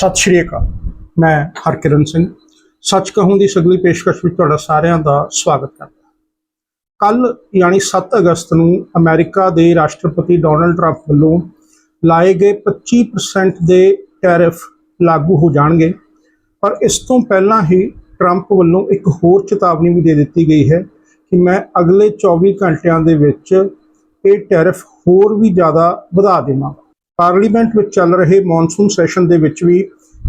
ਸਤਿ ਸ਼੍ਰੀ ਅਕਾਲ। ਮੈਂ ਹਰਕਿਰਨ ਸਿੰਘ। ਸੱਚ ਕਹੂੰ ਦੀ ਸਗਲੀ ਪੇਸ਼ਕਸ਼ ਵਿੱਚ ਤੁਹਾਡਾ ਸਾਰਿਆਂ ਦਾ ਸਵਾਗਤ ਕਰਦਾ ਕੱਲ ਯਾਨੀ 7 ਅਗਸਤ ਨੂੰ ਅਮਰੀਕਾ ਦੇ ਰਾਸ਼ਟਰਪਤੀ ਡੋਨਲਡ ਟਰੰਪ ਵੱਲੋਂ ਲਾਏ ਗਏ 25% ਦੇ ਟੈਰਿਫ ਲਾਗੂ ਹੋ ਜਾਣਗੇ। ਪਰ ਇਸ ਤੋਂ ਪਹਿਲਾਂ ਹੀ ਟਰੰਪ ਵੱਲੋਂ ਇੱਕ ਹੋਰ ਚੇਤਾਵਨੀ ਵੀ ਦੇ ਦਿੱਤੀ ਗਈ ਹੈ ਕਿ ਮੈਂ ਅਗਲੇ 24 ਘੰਟਿਆਂ ਦੇ ਵਿੱਚ ਇਹ ਟੈਰਿਫ ਹੋਰ ਵੀ ਜ਼ਿਆਦਾ ਵਧਾ ਦੇਵਾਂਗਾ। ਪਾਰਲੀਮੈਂਟ ਵਿੱਚ ਚੱਲ ਰਹੇ ਮੌਨਸੂਨ ਸੈਸ਼ਨ ਦੇ ਵਿੱਚ ਵੀ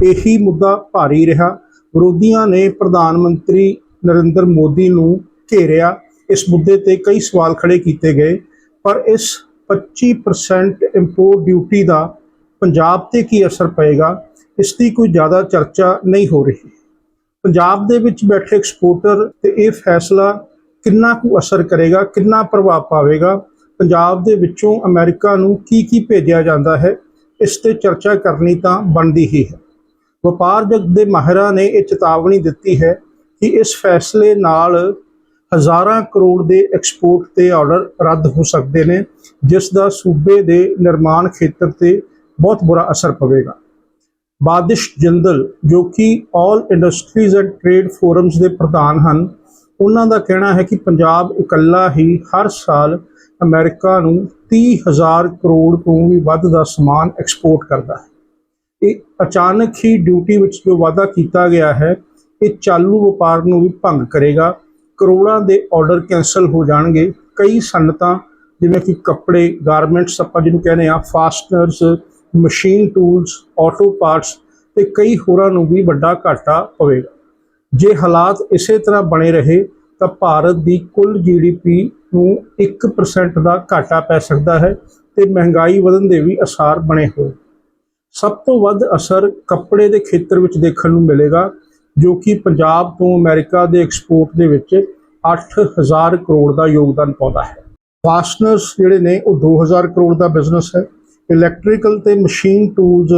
ਇਹੀ ਮੁੱਦਾ ਭਾਰੀ ਰਿਹਾ। ਵਿਰੋਧੀਆਂ ਨੇ ਪ੍ਰਧਾਨ ਮੰਤਰੀ ਨਰਿੰਦਰ ਮੋਦੀ ਨੂੰ ਘੇਰਿਆ। ਇਸ ਮੁੱਦੇ ਤੇ ਕਈ ਸਵਾਲ ਖੜੇ ਕੀਤੇ ਗਏ, ਪਰ ਇਸ 25% ਇੰਪੋਰਟ ਡਿਊਟੀ ਦਾ ਪੰਜਾਬ ਤੇ ਕੀ ਅਸਰ ਪਏਗਾ, ਇਸ ਦੀ ਕੋਈ ਜ਼ਿਆਦਾ ਚਰਚਾ ਨਹੀਂ ਹੋ ਰਹੀ। ਪੰਜਾਬ ਦੇ ਵਿੱਚ ਬੈਠੇ ਐਕਸਪੋਰਟਰ ਤੇ ਇਹ ਫੈਸਲਾ ਕਿੰਨਾ ਕੁ ਅਸਰ ਕਰੇਗਾ, ਕਿੰਨਾ ਪ੍ਰਭਾਵ ਪਾਵੇਗਾ ਪੰਜਾਬ ਦੇ ਵਿੱਚੋਂ ਅਮਰੀਕਾ ਨੂੰ ਕੀ ਕੀ ਭੇਜਿਆ ਜਾਂਦਾ ਹੈ, ਇਸ ਤੇ ਚਰਚਾ ਕਰਨੀ ਤਾਂ ਬਣਦੀ ਹੀ ਹੈ। ਵਪਾਰ ਜਗ ਦੇ ਮਾਹਿਰਾਂ ਨੇ ਇਹ ਚੇਤਾਵਨੀ ਦਿੱਤੀ ਹੈ ਕਿ ਇਸ ਫੈਸਲੇ ਨਾਲ ਹਜ਼ਾਰਾਂ ਕਰੋੜ ਦੇ ਐਕਸਪੋਰਟ ਤੇ ਆਰਡਰ ਰੱਦ ਹੋ ਸਕਦੇ ਨੇ, ਜਿਸ ਦਾ ਸੂਬੇ ਦੇ ਨਿਰਮਾਣ ਖੇਤਰ ਤੇ ਬਹੁਤ ਬੁਰਾ ਅਸਰ ਪਵੇਗਾ। ਬਾਦਿਸ਼ ਜਿੰਦਲ, ਜੋ ਕਿ all industries and trade forums ਦੇ ਪ੍ਰਧਾਨ ਹਨ, ਉਹਨਾਂ ਦਾ ਕਹਿਣਾ ਹੈ ਕਿ ਪੰਜਾਬ ਇਕੱਲਾ ਹੀ ਹਰ ਸਾਲ ਅਮਰੀਕਾ ਨੂੰ 30000 ਕਰੋੜ ਤੋਂ ਵੀ ਵੱਧ ਦਾ ਸਮਾਨ ਐਕਸਪੋਰਟ ਕਰਦਾ ਹੈ। ਇਹ ਅਚਾਨਕ ਹੀ ਡਿਊਟੀ ਵਿੱਚ ਜੋ ਵਾਅਦਾ ਕੀਤਾ ਗਿਆ ਹੈ, ਇਹ ਚਾਲੂ ਵਪਾਰ ਨੂੰ ਵੀ ਭੰਗ ਕਰੇਗਾ। ਕਰੋੜਾਂ ਦੇ ਆਰਡਰ ਕੈਨਸਲ ਹੋ ਜਾਣਗੇ। ਕਈ ਸਨਅਤਾਂ ਜਿਵੇਂ ਕਿ ਕੱਪੜੇ ਗਾਰਮੈਂਟਸ ਆਪਾਂ ਜਿਹਨੂੰ ਕਹਿੰਦੇ ਆ fasteners machine tools auto parts ਤੇ ਕਈ ਹੋਰਾਂ ਨੂੰ ਵੀ ਵੱਡਾ ਘਾਟਾ ਪਵੇਗਾ। ਜੇ ਹਾਲਾਤ ਇਸੇ ਤਰ੍ਹਾਂ ਬਣੇ ਰਹੇ, ਤਾਂ ਭਾਰਤ ਦੀ ਕੁੱਲ ਜੀਡੀਪੀ ਨੂੰ 1% ਦਾ ਘਾਟਾ ਪੈ ਸਕਦਾ ਹੈ ਤੇ ਮਹਿੰਗਾਈ ਵਧਣ ਦੇ ਵੀ ਅਸਾਰ ਬਣੇ ਹੋਏ। ਸਭ ਤੋਂ ਵੱਧ ਅਸਰ ਕੱਪੜੇ ਦੇ ਖੇਤਰ ਵਿੱਚ ਦੇਖਣ ਨੂੰ ਮਿਲੇਗਾ, ਜੋ ਕਿ ਪੰਜਾਬ ਤੋਂ ਅਮਰੀਕਾ ਦੇ ਐਕਸਪੋਰਟ ਦੇ ਵਿੱਚ 8000 ਕਰੋੜ ਦਾ ਯੋਗਦਾਨ ਪਾਉਂਦਾ ਹੈ। ਫਾਸਟਨਰਸ ਜਿਹੜੇ ਨੇ, ਉਹ 2000 ਕਰੋੜ ਦਾ ਬਿਜ਼ਨਸ ਹੈ। ਇਲੈਕਟ੍ਰੀਕਲ ਤੇ machine tools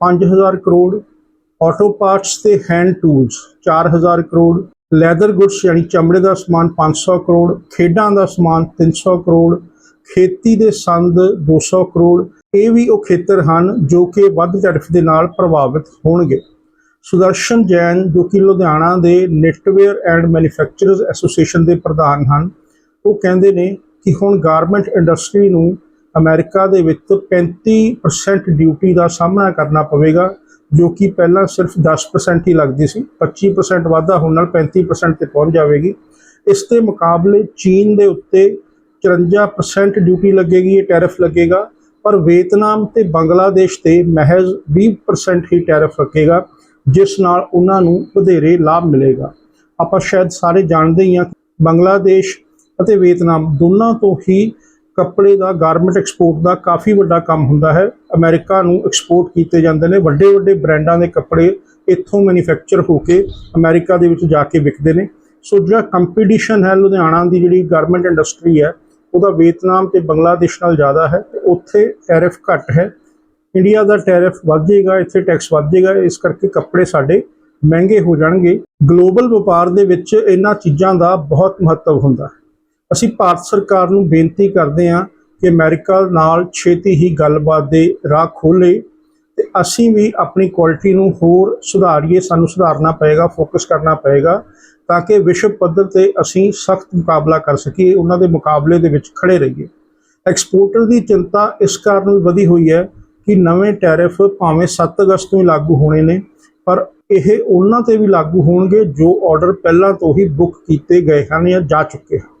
5000 crore auto parts ਤੇ hand tools 4000 crore leather goods ਯਾਨੀ ਚਮੜੇ ਦਾ ਸਮਾਨ 500 ਕਰੋੜ, ਖੇਡਾਂ ਦਾ ਸਮਾਨ 300 ਕਰੋੜ, ਖੇਤੀ ਦੇ ਸੰਦ 200 ਕਰੋੜ, ਇਹ ਵੀ ਉਹ ਖੇਤਰ ਹਨ ਜੋ ਕਿ ਵੱਧ ਝੜਪ ਦੇ ਨਾਲ ਪ੍ਰਭਾਵਿਤ ਹੋਣਗੇ। ਸੁਦਰਸ਼ਨ ਜੈਨ, ਜੋ ਕਿ ਲੁਧਿਆਣਾ ਦੇ ਨੈਟਵੇਅਰ ਐਂਡ ਮੈਨੂਫੈਕਚਰਰਸ ਐਸੋਸੀਏਸ਼ਨ ਦੇ ਪ੍ਰਧਾਨ ਹਨ, ਉਹ ਕਹਿੰਦੇ ਨੇ ਕਿ ਹੁਣ ਗਾਰਮੈਂਟ ਇੰਡਸਟਰੀ ਨੂੰ ਅਮਰੀਕਾ ਦੇ ਵਿੱਚ 35% ਡਿਊਟੀ ਦਾ ਸਾਹਮਣਾ ਕਰਨਾ ਪਵੇਗਾ ਜੋ ਕਿ ਪਹਿਲਾਂ ਸਿਰਫ 10% ਹੀ ਲੱਗਦੀ ਸੀ 25% ਵਾਧਾ ਹੋਣ ਨਾਲ 35% ਤੇ ਪਹੁੰਚ ਜਾਵੇਗੀ। ਇਸ ਦੇ ਮੁਕਾਬਲੇ ਚੀਨ ਦੇ ਉੱਤੇ 54% ਡਿਊਟੀ ਲੱਗੇਗੀ, ਇਹ ਟੈਰਿਫ ਲੱਗੇਗਾ। ਪਰ ਵੀਅਤਨਾਮ ਤੇ ਬੰਗਲਾਦੇਸ਼ ਤੇ ਮਹਿਜ਼ 20% ਹੀ ਟੈਰਿਫ ਲੱਗੇਗਾ ਜਿਸ ਨਾਲ ਉਹਨਾਂ ਨੂੰ ਵਧੇਰੇ ਲਾਭ ਮਿਲੇਗਾ। ਆਪਾਂ ਸ਼ਾਇਦ ਸਾਰੇ ਜਾਣਦੇ ਹੀ ਹਾਂ ਬੰਗਲਾਦੇਸ਼ ਅਤੇ ਵੀਅਤਨਾਮ ਦੋਨਾਂ ਤੋਂ ਹੀ ਕੱਪੜੇ ਦਾ ਗਾਰਮੈਂਟ ਐਕਸਪੋਰਟ ਦਾ ਕਾਫੀ ਵੱਡਾ ਕੰਮ ਹੁੰਦਾ ਹੈ। ਅਮਰੀਕਾ ਨੂੰ ਐਕਸਪੋਰਟ ਕੀਤੇ ਜਾਂਦੇ ਨੇ। ਵੱਡੇ ਵੱਡੇ ਬ੍ਰਾਂਡਾਂ ਦੇ ਕੱਪੜੇ ਇੱਥੋਂ ਮੈਨੂਫੈਕਚਰ ਹੋ ਕੇ ਅਮਰੀਕਾ ਦੇ ਵਿੱਚ ਜਾ ਕੇ ਵਿਕਦੇ ਨੇ। ਸੋ ਜਿਹੜਾ ਕੰਪੀਟੀਸ਼ਨ ਹੈ, ਲੁਧਿਆਣਾ ਦੀ ਜਿਹੜੀ ਗਾਰਮੈਂਟ ਇੰਡਸਟਰੀ ਹੈ, ਉਹਦਾ ਵੀਅਤਨਾਮ ਤੇ ਬੰਗਲਾਦੇਸ਼ ਨਾਲ ਜ਼ਿਆਦਾ ਹੈ ਤੇ ਉੱਥੇ ਟੈਰਿਫ ਘੱਟ ਹੈ। ਇੰਡੀਆ ਦਾ ਟੈਰਿਫ ਵੱਧ ਜਾਏਗਾ ਇੱਥੇ ਟੈਕਸ ਵੱਧ ਜਾਏਗਾ ਇਸ ਕਰਕੇ ਕੱਪੜੇ ਸਾਡੇ ਮਹਿੰਗੇ ਹੋ ਜਾਣਗੇ। ਗਲੋਬਲ ਵਪਾਰ ਦੇ ਵਿੱਚ ਇਹਨਾਂ ਚੀਜ਼ਾਂ ਦਾ ਬਹੁਤ ਮਹੱਤਵ ਹੁੰਦਾ ਹੈ। ਅਸੀਂ ਭਾਰਤ ਸਰਕਾਰ ਨੂੰ ਬੇਨਤੀ ਕਰਦੇ ਹਾਂ ਕਿ ਅਮਰੀਕਾ ਨਾਲ ਛੇਤੀ ਹੀ ਗੱਲਬਾਤ ਦੇ ਰਾਹ ਖੋਲੇ ਤੇ ਅਸੀਂ ਵੀ ਆਪਣੀ ਕੁਆਲਿਟੀ ਨੂੰ ਹੋਰ ਸੁਧਾਰੀਏ, ਸਾਨੂੰ ਸੁਧਾਰਨਾ ਪਏਗਾ, ਫੋਕਸ ਕਰਨਾ ਪਏਗਾ ਤਾਂ ਕਿ ਵਿਸ਼ਵ ਪੱਧਰ ਤੇ ਅਸੀਂ ਸਖਤ ਮੁਕਾਬਲਾ ਕਰ ਸਕੀਏ, ਉਹਨਾਂ ਦੇ ਮੁਕਾਬਲੇ ਦੇ ਵਿੱਚ ਖੜੇ ਰਹੀਏ। ਐਕਸਪੋਰਟਰ ਦੀ ਚਿੰਤਾ ਇਸ ਕਾਰਨ ਵੀ ਵਧੀ ਹੋਈ ਹੈ ਕਿ ਨਵੇਂ ਟੈਰਿਫ ਭਾਵੇਂ 7 ਅਗਸਤ ਤੋਂ ਹੀ ਲਾਗੂ ਹੋਣੇ ਨੇ, ਪਰ ਇਹ ਉਹਨਾਂ ਤੇ ਵੀ ਲਾਗੂ ਹੋਣਗੇ ਜੋ ਆਰਡਰ ਪਹਿਲਾਂ ਤੋਂ ਹੀ ਬੁੱਕ ਕੀਤੇ ਗਏ ਹਨ ਜਾਂ ਜਾ ਚੁੱਕੇ ਹਨ।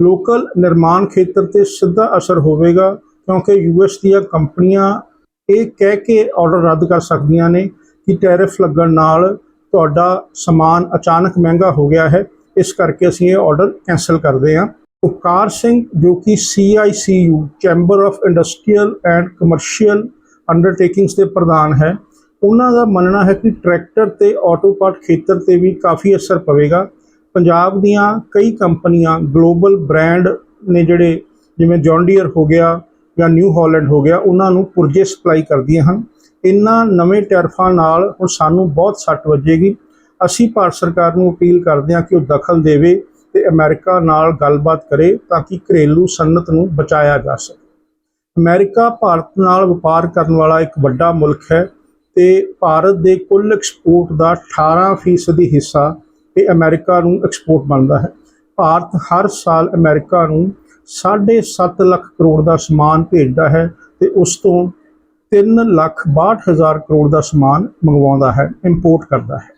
ਲੋਕਲ ਨਿਰਮਾਣ ਖੇਤਰ ਤੇ ਸਿੱਧਾ ਅਸਰ ਹੋਵੇਗਾ, ਕਿਉਂਕਿ ਯੂਐਸ ਦੀਆਂ ਕੰਪਨੀਆਂ ਇਹ ਕਹਿ ਕੇ ਆਰਡਰ ਰੱਦ ਕਰ ਸਕਦੀਆਂ ਨੇ ਕਿ ਟੈਰਿਫ ਲੱਗਣ ਨਾਲ ਤੁਹਾਡਾ ਸਮਾਨ ਅਚਾਨਕ ਮਹਿੰਗਾ ਹੋ ਗਿਆ ਹੈ। ਇਸ ਕਰਕੇ ਅਸੀਂ ਇਹ ਆਰਡਰ ਕੈਨਸਲ ਕਰਦੇ ਹਾਂ। ਉਪਕਾਰ ਸਿੰਘ, ਜੋ ਕਿ CICU chamber of industrial and commercial undertakings ਦੇ ਪ੍ਰਧਾਨ ਹੈ, ਉਹਨਾਂ ਦਾ ਮੰਨਣਾ ਹੈ ਕਿ ਟਰੈਕਟਰ ਤੇ ਆਟੋ ਪਾਰਟ ਖੇਤਰ ਤੇ ਵੀ ਕਾਫੀ ਅਸਰ ਪਵੇਗਾ। ਪੰਜਾਬ ਦੀਆਂ ਕਈ ਕੰਪਨੀਆਂ ਗਲੋਬਲ ਬ੍ਰਾਂਡ ਨੇ ਜਿਹੜੇ ਜਿਵੇਂ ਜੌਨ ਡੀਅਰ ਹੋ ਗਿਆ ਜਾਂ ਨਿਊ ਹਾਲੈਂਡ ਹੋ ਗਿਆ, ਉਹਨਾਂ ਨੂੰ ਪੁਰਜੇ ਸਪਲਾਈ ਕਰਦੀਆਂ ਹਨ। ਇਹਨਾਂ ਨਵੇਂ ਟੈਰਫਾਂ ਨਾਲ ਹੁਣ ਸਾਨੂੰ ਬਹੁਤ ਸੱਟ ਵੱਜੇਗੀ। ਅਸੀਂ ਭਾਰਤ ਸਰਕਾਰ ਨੂੰ ਅਪੀਲ ਕਰਦੇ ਹਾਂ ਕਿ ਉਹ ਦਖਲ ਦੇਵੇ ਤੇ ਅਮਰੀਕਾ ਨਾਲ ਗੱਲਬਾਤ ਕਰੇ ਤਾਂ ਕਿ ਘਰੇਲੂ ਸਨਅਤ ਨੂੰ ਬਚਾਇਆ ਜਾ ਸਕੇ। ਅਮਰੀਕਾ ਭਾਰਤ ਨਾਲ ਵਪਾਰ ਕਰਨ ਵਾਲਾ ਇੱਕ ਵੱਡਾ ਮੁਲਕ ਹੈ ਤੇ ਭਾਰਤ ਦੇ ਕੁੱਲ ਐਕਸਪੋਰਟ ਦਾ 18% ਹਿੱਸਾ ਇਹ ਅਮਰੀਕਾ ਨੂੰ ਐਕਸਪੋਰਟ ਬਣਦਾ ਹੈ। ਭਾਰਤ ਹਰ ਸਾਲ ਅਮਰੀਕਾ ਨੂੰ 7.5 ਲੱਖ ਕਰੋੜ ਦਾ ਸਮਾਨ ਭੇਜਦਾ ਹੈ ਤੇ ਉਸ ਤੋਂ 3 ਲੱਖ 62 ਹਜ਼ਾਰ ਕਰੋੜ ਦਾ ਸਮਾਨ ਮੰਗਵਾਉਂਦਾ ਹੈ ਇੰਪੋਰਟ ਕਰਦਾ ਹੈ।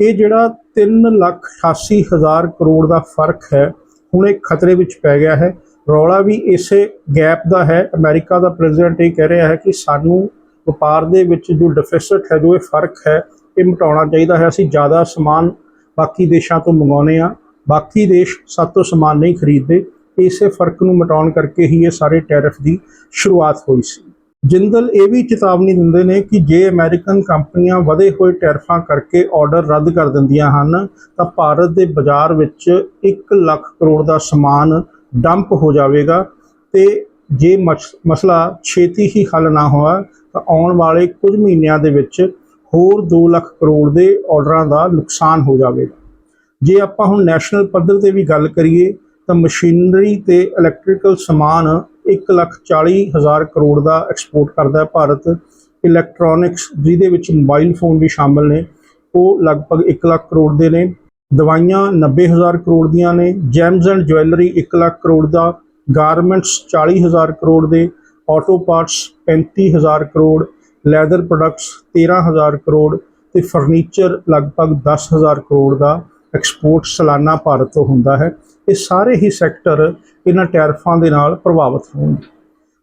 ਇਹ ਜਿਹੜਾ 3 ਲੱਖ 88 ਹਜ਼ਾਰ ਕਰੋੜ ਦਾ ਫ਼ਰਕ ਹੈ, ਹੁਣ ਇਹ ਖਤਰੇ ਵਿੱਚ ਪੈ ਗਿਆ ਹੈ। ਰੌਲਾ ਵੀ ਇਸੇ ਗੈਪ ਦਾ ਹੈ। ਅਮਰੀਕਾ ਦਾ ਪ੍ਰੈਜ਼ੀਡੈਂਟ ਇਹ ਕਹਿ ਰਿਹਾ ਹੈ ਕਿ ਸਾਨੂੰ ਵਪਾਰ ਦੇ ਵਿੱਚ ਜੋ ਡਿਫਿਸਿਟ ਹੈ, ਜੋ ਇਹ ਫ਼ਰਕ ਹੈ, ਇਹ ਮਿਟਾਉਣਾ ਚਾਹੀਦਾ ਹੈ। ਅਸੀਂ ਜ਼ਿਆਦਾ ਸਮਾਨ ਬਾਕੀ ਦੇਸ਼ਾਂ ਤੋਂ ਮੰਗਾਉਂਦੇ ਆ। ਬਾਕੀ ਦੇਸ਼ ਸਾਤੋਂ ਸਮਾਨ ਨਹੀਂ ਖਰੀਦਦੇ। ਇਸੇ ਫ਼ਰਕ ਨੂੰ ਮਿਟਾਉਣ ਕਰਕੇ ਹੀ ਇਹ ਸਾਰੇ ਟੈਰਿਫ ਦੀ ਸ਼ੁਰੂਆਤ ਹੋਈ ਸੀ। ਜਿੰਦਲ ਇਹ ਵੀ ਚੇਤਾਵਨੀ ਦਿੰਦੇ ਨੇ ਕਿ ਜੇ ਅਮਰੀਕਨ ਕੰਪਨੀਆਂ ਵਧੇ ਹੋਏ ਟੈਰਫਾਂ ਕਰਕੇ ਆਰਡਰ ਰੱਦ ਕਰ ਦਿੰਦੀਆਂ ਹਨ, ਤਾਂ ਭਾਰਤ ਦੇ ਬਾਜ਼ਾਰ ਵਿੱਚ 1 ਲੱਖ ਕਰੋੜ ਦਾ ਸਮਾਨ ਡੰਪ ਹੋ ਜਾਵੇਗਾ ਤੇ ਜੇ ਮਸ- ਮਸਲਾ ਛੇਤੀ ਹੀ ਹੱਲ ਨਾ ਹੋਇਆ, ਤਾਂ ਆਉਣ ਵਾਲੇ ਕੁਝ ਮਹੀਨਿਆਂ ਦੇ ਵਿੱਚ ਹੋਰ 2 ਲੱਖ ਕਰੋੜ ਦੇ ਆਰਡਰਾਂ ਦਾ ਨੁਕਸਾਨ ਹੋ ਜਾਵੇਗਾ। ਜੇ ਆਪਾਂ ਹੁਣ ਨੈਸ਼ਨਲ ਪੱਧਰ ਤੇ ਵੀ ਗੱਲ ਕਰੀਏ, ਤਾਂ ਮਸ਼ੀਨਰੀ ਤੇ ਇਲੈਕਟ੍ਰੀਕਲ ਸਮਾਨ 1 ਲੱਖ 40 ਹਜ਼ਾਰ ਕਰੋੜ ਦਾ ਐਕਸਪੋਰਟ ਕਰਦਾ ਹੈ ਭਾਰਤ। ਇਲੈਕਟ੍ਰੋਨਿਕਸ ਜਿਹਦੇ ਵਿੱਚ ਮੋਬਾਈਲ ਫੋਨ ਵੀ ਸ਼ਾਮਲ ਨੇ, ਉਹ ਲਗਭਗ 1 ਲੱਖ ਕਰੋੜ ਦੇ ਨੇ। ਦਵਾਈਆਂ 90 ਹਜ਼ਾਰ ਕਰੋੜ ਦੀਆਂ ਨੇ। Gems and jewellery 1 lakh crore the. Garments 40 ਹਜ਼ਾਰ ਕਰੋੜ ਦੇ। ਆਟੋ ਪਾਰਟਸ 35 ਹਜ਼ਾਰ ਕਰੋੜ। ਲੈਦਰ ਪ੍ਰੋਡਕਟਸ 13 ਹਜ਼ਾਰ ਕਰੋੜ ਤੇ ਫਰਨੀਚਰ ਲਗਭਗ 10 ਹਜ਼ਾਰ ਕਰੋੜ ਦਾ ਐਕਸਪੋਰਟ ਸਾਲਾਨਾ ਭਾਰਤ ਤੋਂ ਹੁੰਦਾ ਹੈ। ਇਹ ਸਾਰੇ ਹੀ ਸੈਕਟਰ ਇਹਨਾਂ ਟੈਰਫਾਂ ਦੇ ਨਾਲ ਪ੍ਰਭਾਵਿਤ ਹੋਣਗੇ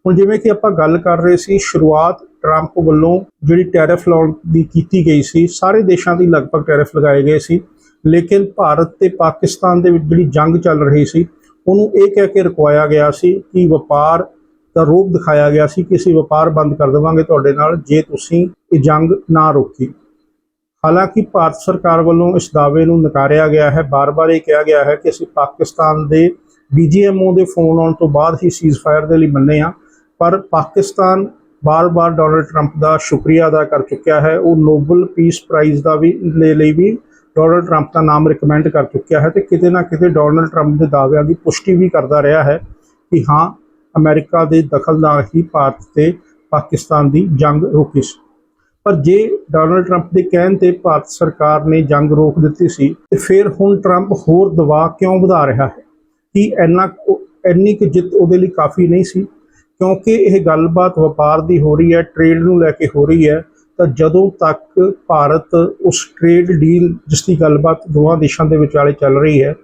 ਹੁਣ ਜਿਵੇਂ ਕਿ ਆਪਾਂ ਗੱਲ ਕਰ ਰਹੇ ਸੀ, ਸ਼ੁਰੂਆਤ ਟਰੰਪ ਵੱਲੋਂ ਜਿਹੜੀ ਟੈਰਿਫ ਲਾਉਣ ਦੀ ਕੀਤੀ ਗਈ ਸੀ, ਸਾਰੇ ਦੇਸ਼ਾਂ ਦੀ ਲਗਭਗ ਟੈਰਿਫ ਲਗਾਏ ਗਏ ਸੀ, ਲੇਕਿਨ ਭਾਰਤ ਤੇ ਪਾਕਿਸਤਾਨ ਦੇ ਵਿੱਚ ਜਿਹੜੀ ਜੰਗ ਚੱਲ ਰਹੀ ਸੀ, ਉਹਨੂੰ ਇਹ ਕਹਿ ਕੇ ਰੁਕਵਾਇਆ ਗਿਆ ਸੀ ਕਿ ਵਪਾਰ ਦਾ ਰੂਪ ਦਿਖਾਇਆ ਗਿਆ ਸੀ ਕਿ ਅਸੀਂ ਵਪਾਰ ਬੰਦ ਕਰ ਦੇਵਾਂਗੇ ਤੁਹਾਡੇ ਨਾਲ ਜੇ ਤੁਸੀਂ ਇਹ ਜੰਗ ਨਾ ਰੋਕੀ। ਹਾਲਾਂਕਿ ਭਾਰਤ ਸਰਕਾਰ ਵੱਲੋਂ ਇਸ ਦਾਅਵੇ ਨੂੰ ਨਕਾਰਿਆ ਗਿਆ ਹੈ। ਬਾਰ-ਬਾਰ ਇਹ ਕਿਹਾ ਗਿਆ ਹੈ ਕਿ ਅਸੀਂ ਪਾਕਿਸਤਾਨ ਦੇ ਬੀਜੀਐਮਓ ਦੇ ਫੋਨ ਆਉਣ ਤੋਂ ਬਾਅਦ ਹੀ ਸੀਜ਼ਫਾਇਰ ਦੇ ਲਈ ਮੰਨੇ ਆ ਪਰ ਪਾਕਿਸਤਾਨ ਬਾਰ-ਬਾਰ ਡੋਨਲਡ ਟਰੰਪ ਦਾ ਸ਼ੁਕਰੀਆ ਅਦਾ ਕਰ ਚੁੱਕਿਆ ਹੈ। ਉਹ ਨੋਬਲ ਪੀਸ ਪ੍ਰਾਈਜ਼ ਦਾ ਵੀ, ਦੇ ਲਈ ਵੀ ਡੋਨਲਡ ਟਰੰਪ ਦਾ ਨਾਮ ਰਿਕਮੈਂਡ ਕਰ ਚੁੱਕਿਆ ਹੈ ਤੇ ਕਿਤੇ ਨਾ ਕਿਤੇ ਡੋਨਲਡ ਟਰੰਪ ਦੇ ਦਾਅਵਿਆਂ ਦੀ ਪੁਸ਼ਟੀ ਵੀ ਕਰਦਾ ਰਿਹਾ ਹੈ ਕਿ ਹਾਂ ਅਮਰੀਕਾ ਦੇ ਦਖਲ ਨਾਲ ਹੀ ਭਾਰਤ ਤੇ ਪਾਕਿਸਤਾਨ ਦੀ ਜੰਗ ਰੁਕੀ ਸੀ। ਪਰ ਜੇ ਡੋਨਲਡ ਟਰੰਪ ਦੇ ਕਹਿਣ ਤੇ ਭਾਰਤ ਸਰਕਾਰ ਨੇ ਜੰਗ ਰੋਕ ਦਿੱਤੀ ਸੀ, ਤੇ ਫਿਰ ਹੁਣ ਟਰੰਪ ਹੋਰ ਦਬਾਅ ਕਿਉਂ ਵਧਾ ਰਿਹਾ ਹੈ? ਕਿ ਇੰਨਾ ਕੁ- ਇੰਨੀ ਕਿ ਜਿੱਤ ਉਹਦੇ ਲਈ ਕਾਫੀ ਨਹੀਂ ਸੀ? ਕਿਉਂਕਿ ਇਹ ਗੱਲਬਾਤ ਵਪਾਰ ਦੀ ਹੋ ਰਹੀ ਹੈ, ਟ੍ਰੇਡ ਨੂੰ ਲੈ ਕੇ ਹੋ ਰਹੀ ਹੈ, ਤਾਂ ਜਦੋਂ ਤੱਕ ਭਾਰਤ ਉਸ ਟ੍ਰੇਡ ਡੀਲ ਜਿਸ ਦੀ ਗੱਲਬਾਤ ਦੋਵਾਂ ਦੇਸ਼ਾਂ ਦੇ ਵਿਚਾਲੇ ਚੱਲ ਰਹੀ ਹੈ,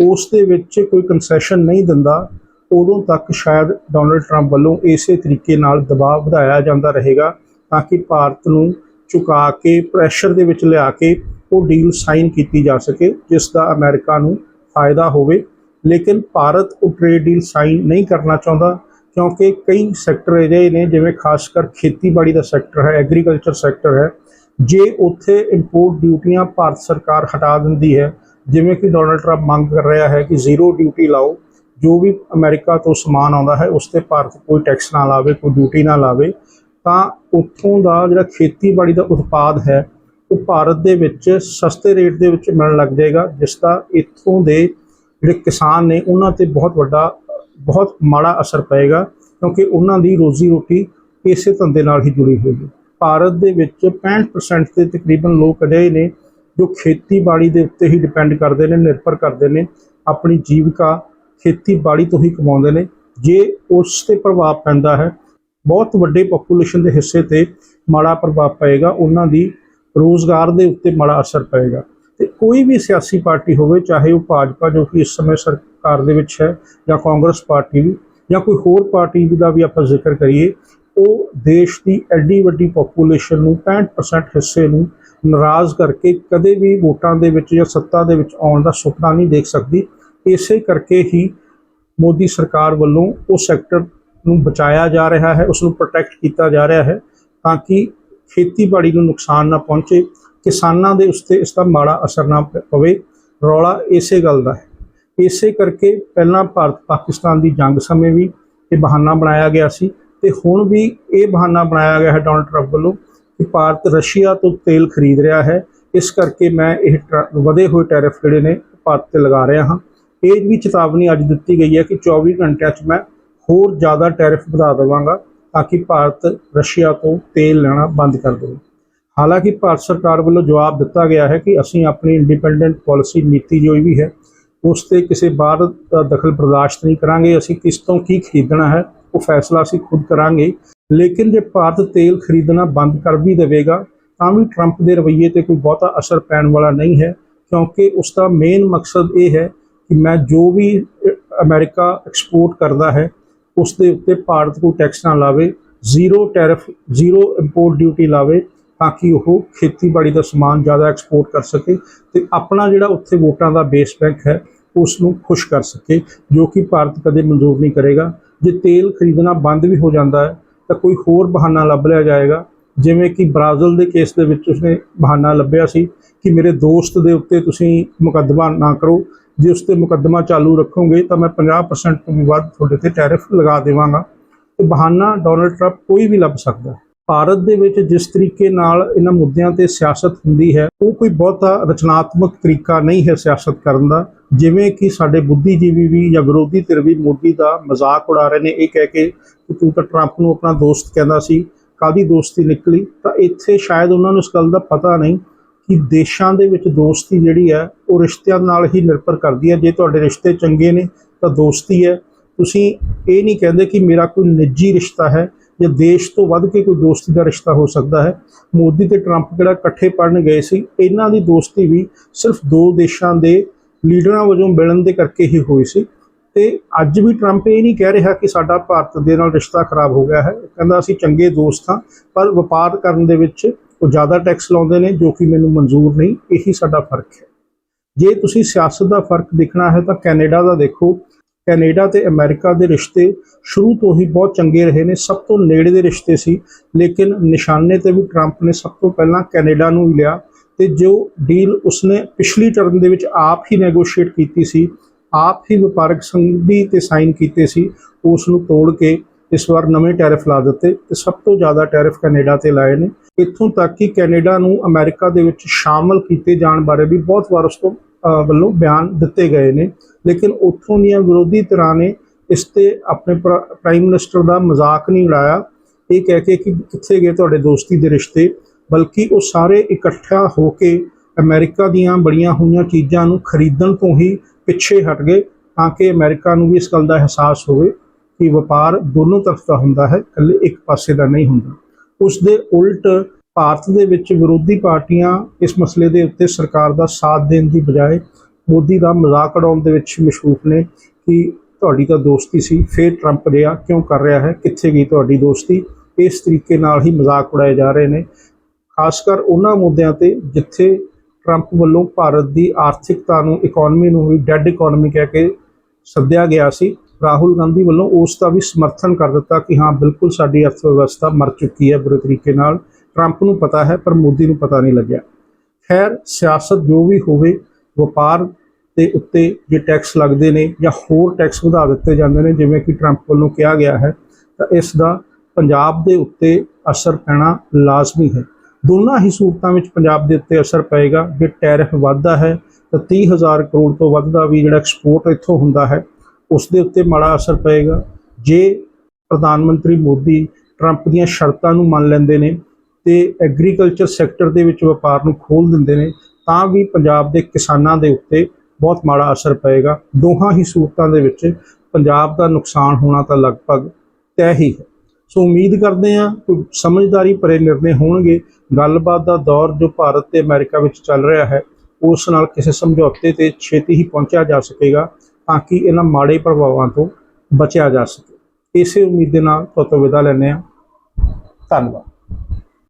ਉਸ ਦੇ ਵਿੱਚ ਕੋਈ ਕਨਸੈਸ਼ਨ ਨਹੀਂ ਦਿੰਦਾ ਉਦੋਂ ਤੱਕ ਸ਼ਾਇਦ ਡੋਨਲਡ ਟਰੰਪ ਵੱਲੋਂ ਇਸੇ ਤਰੀਕੇ ਨਾਲ ਦਬਾਅ ਵਧਾਇਆ ਜਾਂਦਾ ਰਹੇਗਾ, ਤਾਂ ਕਿ ਭਾਰਤ ਨੂੰ ਝੁਕਾ ਕੇ, ਪ੍ਰੈਸ਼ਰ ਦੇ ਵਿੱਚ ਲਿਆ ਕੇ ਉਹ ਡੀਲ ਸਾਈਨ ਕੀਤੀ ਜਾ ਸਕੇ, ਜਿਸ ਦਾ ਅਮਰੀਕਾ ਨੂੰ ਫਾਇਦਾ ਹੋਵੇ। ਲੇਕਿਨ ਭਾਰਤ ਉਹ ਟ੍ਰੇਡ ਡੀਲ ਸਾਈਨ ਨਹੀਂ ਕਰਨਾ ਚਾਹੁੰਦਾ, ਕਿਉਂਕਿ ਕਈ ਸੈਕਟਰ ਅਜਿਹੇ ਨੇ, ਜਿਵੇਂ ਖਾਸ ਕਰ ਖੇਤੀਬਾੜੀ ਦਾ ਸੈਕਟਰ ਹੈ ਐਗਰੀਕਲਚਰ ਸੈਕਟਰ ਹੈ, ਜੇ ਉੱਥੇ ਇੰਪੋਰਟ ਡਿਊਟੀਆਂ ਭਾਰਤ ਸਰਕਾਰ ਹਟਾ ਦਿੰਦੀ ਹੈ, ਜਿਵੇਂ ਕਿ ਡੋਨਲਡ ਟਰੰਪ ਮੰਗ ਕਰ ਰਿਹਾ ਹੈ ਕਿ ਜ਼ੀਰੋ ਡਿਊਟੀ ਲਾਓ ਜੋ ਵੀ ਅਮਰੀਕਾ ਤੋਂ ਸਮਾਨ ਆਉਂਦਾ ਹੈ, ਉਸ ਤੇ ਭਾਰਤ ਕੋਈ ਟੈਕਸ ਨਾ ਲਾਵੇ, ਕੋਈ ਡਿਊਟੀ ਨਾ ਲਾਵੇ, ਤਾਂ ਉੱਥੋਂ ਦਾ ਜਿਹੜਾ ਖੇਤੀਬਾੜੀ ਦਾ ਉਤਪਾਦ ਹੈ, ਉਹ ਭਾਰਤ ਦੇ ਵਿੱਚ ਸਸਤੇ ਰੇਟ ਦੇ ਵਿੱਚ ਮਿਲਣ ਲੱਗ ਜਾਏਗਾ, ਜਿਸ ਦਾ ਇੱਥੋਂ ਦੇ ਜਿਹੜੇ ਕਿਸਾਨ ਨੇ, ਉਹਨਾਂ ਤੇ ਬਹੁਤ ਵੱਡਾ, ਬਹੁਤ ਮਾੜਾ ਅਸਰ ਪਏਗਾ, ਕਿਉਂਕਿ ਉਹਨਾਂ ਦੀ ਰੋਜ਼ੀ ਰੋਟੀ ਇਸੇ ਧੰਦੇ ਨਾਲ ਹੀ ਜੁੜੀ ਹੋਈ ਹੈ। ਭਾਰਤ ਦੇ ਵਿੱਚ 65% ਦੇ ਤਕਰੀਬਨ ਲੋਕ ਅਜਿਹੇ ਨੇ, ਜੋ ਖੇਤੀਬਾੜੀ ਦੇ ਉੱਤੇ ਹੀ ਡਿਪੈਂਡ ਕਰਦੇ ਨੇ, ਨਿਰਭਰ ਕਰਦੇ ਨੇ, ਆਪਣੀ ਜੀਵਿਕਾ ਖੇਤੀਬਾੜੀ ਤੋਂ ਹੀ ਕਮਾਉਂਦੇ ਨੇ। ਜੇ ਉਸ ਤੇ ਪ੍ਰਭਾਵ ਪੈਂਦਾ ਹੈ, ਬਹੁਤ ਵੱਡੇ ਪੋਪੂਲੇਸ਼ਨ ਦੇ ਹਿੱਸੇ ਤੇ ਮਾੜਾ ਪ੍ਰਭਾਵ ਪਏਗਾ, ਉਹਨਾਂ ਦੀ ਰੋਜ਼ਗਾਰ ਦੇ ਉੱਤੇ ਮਾੜਾ ਅਸਰ ਪਏਗਾ। ਤੇ ਕੋਈ ਵੀ ਸਿਆਸੀ ਪਾਰਟੀ ਹੋਵੇ, ਚਾਹੇ ਉਹ ਭਾਜਪਾ ਜੋ ਕਿ ਇਸ ਸਮੇਂ ਸਰਕਾਰ ਦੇ ਵਿੱਚ ਹੈ, ਜਾਂ ਕਾਂਗਰਸ ਪਾਰਟੀ ਵੀ, ਜਾਂ ਕੋਈ ਹੋਰ ਪਾਰਟੀ ਦਾ ਵੀ ਆਪਾਂ ਜ਼ਿਕਰ ਕਰੀਏ, ਉਹ ਦੇਸ਼ ਦੀ ਐਡੀ ਵੱਡੀ ਪੋਪੂਲੇਸ਼ਨ ਨੂੰ 65% ਹਿੱਸੇ ਨੂੰ ਨਾਰਾਜ਼ ਕਰਕੇ ਕਦੇ ਵੀ ਵੋਟਾਂ ਦੇ ਵਿੱਚ ਜਾਂ ਸੱਤਾ ਦੇ ਵਿੱਚ ਆਉਣ ਦਾ ਸੁਪਨਾ ਨਹੀਂ ਦੇਖ ਸਕਦੀ। ਇਸੇ ਕਰਕੇ ਹੀ ਮੋਦੀ ਸਰਕਾਰ ਵੱਲੋਂ ਉਹ ਸੈਕਟਰ ਨੂੰ ਬਚਾਇਆ ਜਾ ਰਿਹਾ ਹੈ, ਉਸ ਨੂੰ ਪ੍ਰੋਟੈਕਟ ਕੀਤਾ ਜਾ ਰਿਹਾ ਹੈ ਤਾਂ ਕਿ ਖੇਤੀਬਾੜੀ ਨੂੰ ਨੁਕਸਾਨ ਨਾ ਪਹੁੰਚੇ, ਕਿਸਾਨਾਂ ਦੇ ਉੱਤੇ ਇਸ ਦਾ ਮਾੜਾ ਅਸਰ ਨਾ ਪਵੇ। ਰੌਲਾ ਇਸੇ ਗੱਲ ਦਾ ਹੈ। ਇਸੇ ਕਰਕੇ ਪਹਿਲਾਂ ਭਾਰਤ ਪਾਕਿਸਤਾਨ ਦੀ ਜੰਗ ਸਮੇਂ ਵੀ ਇਹ ਬਹਾਨਾ ਬਣਾਇਆ ਗਿਆ ਸੀ ਤੇ ਹੁਣ ਵੀ ਇਹ ਬਹਾਨਾ ਬਣਾਇਆ ਗਿਆ ਹੈ ਡੋਨਲਡ ਟਰੰਪ ਵੱਲੋਂ ਕਿ ਭਾਰਤ ਰਸ਼ੀਆ ਤੋਂ ਤੇਲ ਖਰੀਦ ਰਿਹਾ ਹੈ। ਇਸ ਕਰਕੇ ਮੈਂ ਇਹ ਟਰ- ਵਧੇ ਹੋਏ ਟੈਰਿਫ ਜਿਹੜੇ ਨੇ, ਭਾਰਤ ਤੇ ਲਗਾ ਰਿਹਾ ਹਾਂ। ਇਹ ਵੀ ਚੇਤਾਵਨੀ ਅੱਜ ਦਿੱਤੀ ਗਈ ਹੈ ਕਿ 24 ਘੰਟਿਆਂ 'ਚ ਮੈਂ ਹੋਰ ਜ਼ਿਆਦਾ ਟੈਰਿਫ ਵਧਾ ਦੇਵਾਂਗਾ ਤਾਂ ਕਿ ਭਾਰਤ ਰਸ਼ੀਆ ਤੋਂ ਤੇਲ ਲੈਣਾ ਬੰਦ ਕਰ ਦੇਵੇ। ਹਾਲਾਂਕਿ ਭਾਰਤ ਸਰਕਾਰ ਵੱਲੋਂ ਜਵਾਬ ਦਿੱਤਾ ਗਿਆ ਹੈ ਕਿ ਅਸੀਂ ਆਪਣੀ ਇੰਡੀਪੈਂਡੈਂਟ ਪਾਲਿਸੀ ਨੀਤੀ ਜੋ ਵੀ ਹੈ, ਉਸ ਤੇ ਕਿਸੇ ਬਾਹਰ ਦਾ ਦਖਲ ਬਰਦਾਸ਼ਤ ਨਹੀਂ ਕਰਾਂਗੇ। ਅਸੀਂ ਕਿਸ ਤੋਂ ਕੀ ਖਰੀਦਣਾ ਹੈ, ਉਹ ਫੈਸਲਾ ਅਸੀਂ ਖੁਦ ਕਰਾਂਗੇ। ਲੇਕਿਨ ਜੇ ਭਾਰਤ ਤੇਲ ਖਰੀਦਣਾ ਬੰਦ ਕਰ ਵੀ ਦੇਵੇਗਾ, ਤਾਂ ਵੀ ਟਰੰਪ ਦੇ ਰਵੱਈਏ ਤੇ ਕੋਈ ਬਹੁਤਾ ਅਸਰ ਪੈਣ ਵਾਲਾ ਨਹੀਂ ਹੈ, ਕਿਉਂਕਿ ਉਸ ਦਾ ਮੇਨ ਮਕਸਦ ਇਹ ਹੈ ਕਿ ਮੈਂ ਜੋ ਵੀ ਅ, ਅਮਰੀਕਾ ਐਕਸਪੋਰਟ ਕਰਦਾ ਹੈ ਉਸ ਦੇ ਉੱਤੇ ਭਾਰਤ ਕੋਈ ਟੈਕਸ ਨਾ ਲਾਵੇ zero tariff zero import duty ਲਾਵੇ ਤਾਂ ਕਿ ਉਹ ਖੇਤੀਬਾੜੀ ਦਾ ਸਮਾਨ ਜ਼ਿਆਦਾ ਐਕਸਪੋਰਟ ਕਰ ਸਕੇ ਤੇ ਆਪਣਾ ਜਿਹੜਾ ਉੱਥੇ ਵੋਟਾਂ ਦਾ ਬੇਸ ਬੈਂਕ ਹੈ ਉਸ ਨੂੰ ਖੁਸ਼ ਕਰ ਸਕੇ ਜੋ ਕਿ ਭਾਰਤ ਕਦੇ ਮਨਜ਼ੂਰ ਨਹੀਂ ਕਰੇਗਾ। ਜੇ ਤੇਲ ਖਰੀਦਣਾ ਬੰਦ ਵੀ ਹੋ ਜਾਂਦਾ ਹੈ ਤਾਂ ਕੋਈ ਹੋਰ ਬਹਾਨਾ ਲੱਭ ਲਿਆ ਜਾਏਗਾ। ਜਿਵੇਂ ਕਿ ਬ੍ਰਾਜ਼ੀਲ ਦੇ ਕੇਸ ਦੇ ਵਿੱਚ ਉਸਨੇ ਬਹਾਨਾ ਲੱਭਿਆ ਸੀ ਕਿ ਮੇਰੇ ਦੋਸਤ ਦੇ ਉੱਤੇ ਤੁਸੀਂ ਮੁਕੱਦਮਾ ਨਾ ਕਰੋ ਜੇ ਉਸ ਤੇ ਮੁਕੱਦਮਾ ਚਾਲੂ ਰੱਖੋਗੇ ਤਾਂ ਮੈਂ 50% ਤੋਂ ਵੀ ਵੱਧ ਤੁਹਾਡੇ ਤੇ ਟੈਰਿਫ ਲਗਾ ਦੇਵਾਂਗਾ। ਤੇ ਬਹਾਨਾ ਡੋਨਲਡ ਟਰੰਪ ਕੋਈ ਵੀ ਲੱਭ ਸਕਦਾ ਭਾਰਤ ਦੇ ਵਿੱਚ ਜਿਸ ਤਰੀਕੇ ਨਾਲ ਇਹਨਾਂ ਮੁੱਦਿਆਂ ਤੇ ਸਿਆਸਤ ਹੁੰਦੀ ਹੈ, ਉਹ ਕੋਈ ਬਹੁਤਾ ਰਚਨਾਤਮਕ ਤਰੀਕਾ ਨਹੀਂ ਹੈ ਸਿਆਸਤ ਕਰਨ ਦਾ। ਜਿਵੇਂ ਕਿ ਸਾਡੇ ਬੁੱਧੀਜੀਵੀ ਵੀ ਜਾਂ ਵਿਰੋਧੀ ਧਿਰ ਵੀ ਮੋਦੀ ਦਾ ਮਜ਼ਾਕ ਉਡਾ ਰਹੇ ਨੇ। ਇਹ ਕਹਿ ਕੇ ਕਿ ਤੂੰ ਤਾਂ ਟਰੰਪ ਨੂੰ ਆਪਣਾ ਦੋਸਤ ਕਹਿੰਦਾ ਸੀ ਕਾਦੀ ਦੋਸਤੀ ਨਿਕਲੀ? ਤਾਂ ਇੱਥੇ ਸ਼ਾਇਦ ਉਹਨਾਂ ਨੂੰ ਇਸ ਗੱਲ ਦਾ ਪਤਾ ਨਹੀਂ ਕਿ ਦੇਸ਼ਾਂ ਦੇ ਵਿੱਚ ਦੋਸਤੀ ਜਿਹੜੀ ਹੈ, ਉਹ ਰਿਸ਼ਤਿਆਂ ਨਾਲ ਹੀ ਨਿਰਭਰ ਕਰਦੀ ਹੈ। ਜੇ ਤੁਹਾਡੇ ਰਿਸ਼ਤੇ ਚੰਗੇ ਨੇ, ਤਾਂ ਦੋਸਤੀ ਹੈ। ਤੁਸੀਂ ਇਹ ਨਹੀਂ ਕਹਿੰਦੇ ਕਿ ਮੇਰਾ ਕੋਈ ਨਿੱਜੀ ਰਿਸ਼ਤਾ ਹੈ ਜਾਂ ਦੇਸ਼ ਤੋਂ ਵੱਧ ਕੇ ਕੋਈ ਦੋਸਤੀ ਦਾ ਰਿਸ਼ਤਾ ਹੋ ਸਕਦਾ ਹੈ। ਮੋਦੀ ਤੇ ਟਰੰਪ ਜਿਹੜਾ ਇਕੱਠੇ ਪੜਨ ਗਏ ਸੀ, ਇਹਨਾਂ ਦੀ ਦੋਸਤੀ ਵੀ ਸਿਰਫ ਦੋ ਦੇਸ਼ਾਂ ਦੇ ਲੀਡਰਾਂ ਵਜੋਂ ਮਿਲਣ ਦੇ ਕਰਕੇ ਹੀ ਹੋਈ ਸੀ। ਤੇ ਅੱਜ ਵੀ ਟਰੰਪ ਇਹ ਨਹੀਂ ਕਹਿ ਰਿਹਾ ਕਿ ਸਾਡਾ ਭਾਰਤ ਦੇ ਨਾਲ ਰਿਸ਼ਤਾ ਖਰਾਬ ਹੋ ਗਿਆ ਹੈ। ਕਹਿੰਦਾ, ਅਸੀਂ ਚੰਗੇ ਦੋਸਤ ਹਾਂ, ਪਰ ਵਪਾਰ ਕਰਨ ਦੇ ਵਿੱਚ ਉਹ ਜ਼ਿਆਦਾ ਟੈਕਸ ਲਾਉਂਦੇ ਨੇ, ਜੋ ਕਿ ਮੈਨੂੰ ਮਨਜ਼ੂਰ ਨਹੀਂ, ਇਹੀ ਸਾਡਾ ਫ਼ਰਕ ਹੈ। ਜੇ ਤੁਸੀਂ ਸਿਆਸਤ ਦਾ ਫ਼ਰਕ ਦੇਖਣਾ ਹੈ ਤਾਂ ਕੈਨੇਡਾ ਦਾ ਦੇਖੋ। ਕੈਨੇਡਾ ਤੇ ਅਮਰੀਕਾ ਦੇ ਰਿਸ਼ਤੇ ਸ਼ੁਰੂ ਤੋਂ ਹੀ ਬਹੁਤ ਚੰਗੇ ਰਹੇ ਨੇ, ਸਭ ਤੋਂ ਨੇੜੇ ਦੇ ਰਿਸ਼ਤੇ ਸੀ, ਲੇਕਿਨ ਨਿਸ਼ਾਨੇ ਤੇ ਵੀ ਟਰੰਪ ਨੇ ਸਭ ਤੋਂ ਪਹਿਲਾਂ ਕੈਨੇਡਾ ਨੂੰ ਹੀ ਲਿਆ ਤੇ ਜੋ ਡੀਲ ਉਸਨੇ ਪਿਛਲੀ ਟਰਮ ਦੇ ਵਿੱਚ ਆਪ ਹੀ ਨੈਗੋਸ਼ੀਏਟ ਕੀਤੀ ਸੀ, ਆਪ ਹੀ ਵਪਾਰਕ ਸੰਧੀ ਤੇ ਸਾਈਨ ਕੀਤੇ ਸੀ ਉਸ ਨੂੰ ਤੋੜ ਕੇ ਇਸ ਵਾਰ ਨਵੇਂ ਟੈਰਿਫ ਲਾ ਦਿੱਤੇ ਤੇ ਸਭ ਤੋਂ ਜ਼ਿਆਦਾ ਟੈਰਿਫ ਕੈਨੇਡਾ ਤੇ ਲਾਏ ਨੇ। ਇੱਥੋਂ ਤੱਕ ਕਿ ਕੈਨੇਡਾ ਨੂੰ ਅਮਰੀਕਾ ਦੇ ਵਿੱਚ ਸ਼ਾਮਲ ਕੀਤੇ ਜਾਣ ਬਾਰੇ ਵੀ ਬਹੁਤ ਵਾਰ ਉਸ ਤੋਂ ਵੱਲੋਂ ਬਿਆਨ ਦਿੱਤੇ ਗਏ ਨੇ। ਲੇਕਿਨ ਉੱਥੋਂ ਦੀਆਂ ਵਿਰੋਧੀ ਧਿਰਾਂ ਨੇ ਇਸ ਤੇ ਆਪਣੇ ਪ੍ਰਾ- ਪ੍ਰਾਈਮ ਮਿਨਿਸਟਰ ਦਾ ਮਜ਼ਾਕ ਨਹੀਂ ਉਡਾਇਆ। ਇਹ ਕਹਿ ਕੇ ਕਿ ਕਿੱਥੇ ਗਏ ਤੁਹਾਡੇ ਦੋਸਤੀ ਦੇ ਰਿਸ਼ਤੇ, ਬਲਕਿ ਉਹ ਸਾਰੇ ਇਕੱਠਾ ਹੋ ਕੇ ਅਮਰੀਕਾ ਦੀਆਂ ਬੜੀਆਂ ਹੋਈਆਂ ਚੀਜ਼ਾਂ ਨੂੰ ਖਰੀਦਣ ਤੋਂ ਹੀ ਪਿੱਛੇ ਹਟ ਗਏ, ਤਾਂ ਕਿ ਅਮਰੀਕਾ ਨੂੰ ਵੀ ਇਸ ਗੱਲ ਦਾ ਅਹਿਸਾਸ ਹੋਵੇ। ਕਿ ਵਪਾਰ ਦੋਨੋਂ ਤਰਫ ਦਾ ਹੁੰਦਾ ਹੈ, ਇਕੱਲੇ ਇੱਕ ਪਾਸੇ ਦਾ ਨਹੀਂ ਹੁੰਦਾ। ਉਸ ਦੇ ਉਲਟ ਭਾਰਤ ਦੇ ਵਿੱਚ ਵਿਰੋਧੀ ਪਾਰਟੀਆਂ ਇਸ ਮਸਲੇ ਦੇ ਉੱਤੇ ਸਰਕਾਰ ਦਾ ਸਾਥ ਦੇਣ ਦੀ ਬਜਾਏ ਮੋਦੀ ਦਾ ਮਜ਼ਾਕ ਉਡਾਉਣ ਦੇ ਵਿੱਚ ਮਸ਼ਰੂਫ ਨੇ ਕਿ ਤੁਹਾਡੀ ਤਾਂ ਦੋਸਤੀ ਸੀ, ਫਿਰ ਟਰੰਪ ਰਿਹਾ, ਕਿਉਂ ਕਰ ਰਿਹਾ ਹੈ, ਕਿੱਥੇ ਗਈ ਤੁਹਾਡੀ ਦੋਸਤੀ? ਇਸ ਤਰੀਕੇ ਨਾਲ ਹੀ ਮਜ਼ਾਕ ਉਡਾਏ ਜਾ ਰਹੇ ਨੇ। ਖਾਸ ਕਰ ਉਹਨਾਂ ਮੁੱਦਿਆਂ ਤੇ ਜਿੱਥੇ ਟਰੰਪ ਵੱਲੋਂ ਭਾਰਤ ਦੀ ਆਰਥਿਕਤਾ ਨੂੰ ਇਕਨੋਮੀ ਨੂੰ ਵੀ ਡੈਡ ਇਕਨੋਮੀ ਕਹਿ ਕੇ ਸੱਦਿਆ ਗਿਆ ਸੀ ਰਾਹੁਲ ਗਾਂਧੀ ਵੱਲੋਂ ਉਸ ਦਾ ਵੀ ਸਮਰਥਨ ਕਰ ਦਿੱਤਾ ਕਿ ਹਾਂ, ਬਿਲਕੁਲ ਸਾਡੀ ਅਰਥ ਵਿਵਸਥਾ ਮਰ ਚੁੱਕੀ ਹੈ ਬੁਰੇ ਤਰੀਕੇ ਨਾਲ। ਟਰੰਪ ਨੂੰ ਪਤਾ ਹੈ, ਪਰ ਮੋਦੀ ਨੂੰ ਪਤਾ ਨਹੀਂ ਲੱਗਿਆ। ਖੈਰ, ਸਿਆਸਤ ਜੋ ਵੀ ਹੋਵੇ, ਵਪਾਰ ਦੇ ਉੱਤੇ ਜੇ ਟੈਕਸ ਲੱਗਦੇ ਨੇ ਜਾਂ ਹੋਰ ਟੈਕਸ ਵਧਾ ਦਿੱਤੇ ਜਾਂਦੇ ਨੇ, ਜਿਵੇਂ ਕਿ ਟਰੰਪ ਵੱਲੋਂ ਕਿਹਾ ਗਿਆ ਹੈ, ਤਾਂ ਇਸ ਦਾ ਪੰਜਾਬ ਦੇ ਉੱਤੇ ਅਸਰ ਪੈਣਾ ਲਾਜ਼ਮੀ ਹੈ। ਦੋਨਾਂ ਹੀ ਸੂਰਤਾਂ ਵਿੱਚ ਪੰਜਾਬ ਦੇ ਉੱਤੇ ਅਸਰ ਪਏਗਾ। ਜੇ ਟੈਰਿਫ ਵੱਧਦਾ ਹੈ, ਤਾਂ 30000 ਕਰੋੜ ਤੋਂ ਵੱਧ ਦਾ ਵੀ ਜਿਹੜਾ ਐਕਸਪੋਰਟ ਇੱਥੋਂ ਹੁੰਦਾ ਹੈ ਉਸ ਦੇ ਉੱਤੇ ਮਾੜਾ ਅਸਰ ਪਏਗਾ। ਜੇ ਪ੍ਰਧਾਨ ਮੰਤਰੀ ਮੋਦੀ ਟਰੰਪ ਦੀਆਂ ਸ਼ਰਤਾਂ ਨੂੰ ਮੰਨ ਲੈਂਦੇ ਨੇ ਤੇ ਐਗਰੀਕਲਚਰ ਸੈਕਟਰ ਦੇ ਵਿੱਚ ਵਪਾਰ ਨੂੰ ਖੋਲ ਦਿੰਦੇ ਨੇ, ਤਾਂ ਵੀ ਪੰਜਾਬ ਦੇ ਕਿਸਾਨਾਂ ਦੇ ਉੱਤੇ ਬਹੁਤ ਮਾੜਾ ਅਸਰ ਪਏਗਾ। ਦੋਹਾਂ ਹੀ ਸੂਰਤਾਂ ਦੇ ਵਿੱਚ ਪੰਜਾਬ ਦਾ ਨੁਕਸਾਨ ਹੋਣਾ ਤਾਂ ਲਗਭਗ ਤੈਅ ਹੀ ਹੈ। ਸੋ ਉਮੀਦ ਕਰਦੇ ਹਾਂ ਕੋਈ ਸਮਝਦਾਰੀ ਭਰੇ ਨਿਰਣੇ ਹੋਣਗੇ। ਗੱਲਬਾਤ ਦਾ ਦੌਰ ਜੋ ਭਾਰਤ ਤੇ ਅਮਰੀਕਾ ਵਿੱਚ ਚੱਲ ਰਿਹਾ ਹੈ, ਉਸ ਨਾਲ ਕਿਸੇ ਸਮਝੌਤੇ ਤੇ ਛੇਤੀ ਹੀ ਪਹੁੰਚਿਆ ਜਾ ਸਕੇਗਾ। ਤਾਂ ਕਿ ਇਹਨਾਂ ਮਾੜੇ ਪ੍ਰਭਾਵਾਂ ਤੋਂ ਬਚਿਆ ਜਾ ਸਕੇ। ਇਸੇ ਉਮੀਦ ਦੇ ਨਾਲ ਤੁਹਾਤੋਂ ਵਿਦਾ ਲੈਂਦੇ ਹਾਂ। ਧੰਨਵਾਦ।